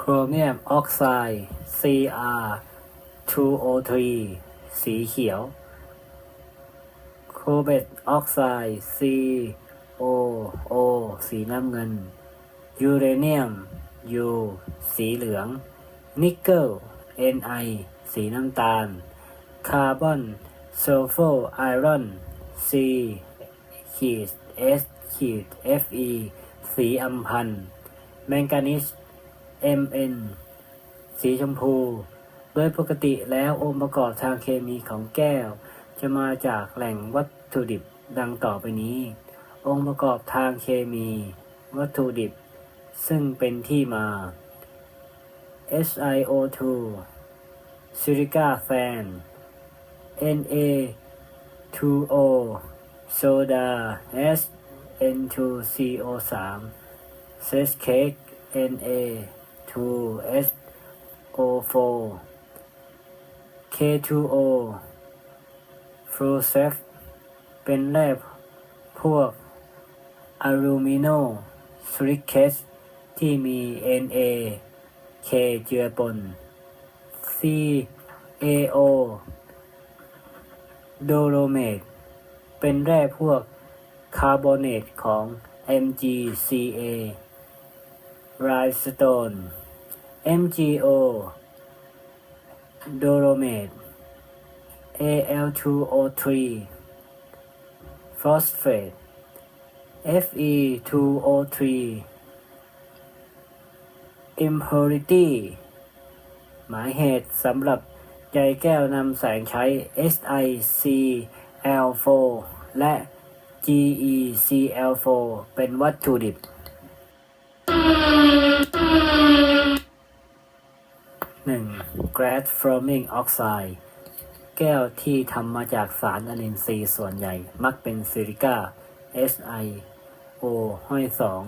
โครเมียมออกไซด์ Cr2O3 สีเขียว โคเบตออกไซด์ COO สีน้ำเงิน ยูเรเนียม U สีเหลือง นิกเกิล Ni สีน้ำตาล คาร์บอนซัลฟูไอรอน C ขีด S ขีด Fe สีอัมพันธ์แมงกานีส Mn สีชมพู โดยปกติแล้วองค์ประกอบทางเคมีของแก้ว จะมาจากแหล่งวัตถุดิบดังต่อไปนี้ องค์ประกอบทางเคมี วัตถุดิบ ซึ่งเป็นที่มา SiO2 ซิลิกาแฟน Na2O โซดา S N2CO3 เซสเค้ก Na2SO4 K2O ฟลูเซฟเป็นแร่พวกอะลูมิโนซิลิเคสที่มี Na K เจือปน CaO โดโลเมตเป็นแร่พวกคาร์บอเนตของ MgCa ไรสโตน MgO โดโลเมต Al2O3 ฟอสเฟต Fe2O3 impurity หมายเหตุสำหรับใจแก้วนำแสงใช้ SiCl4 และ GeCl4 เป็นวัตถุดิบ 1. Glass forming oxide แก้วที่ทำมาจากสารอนินทรีย์ส่วนใหญ่ มักเป็นซิลิก้า SiO ห้อยสอง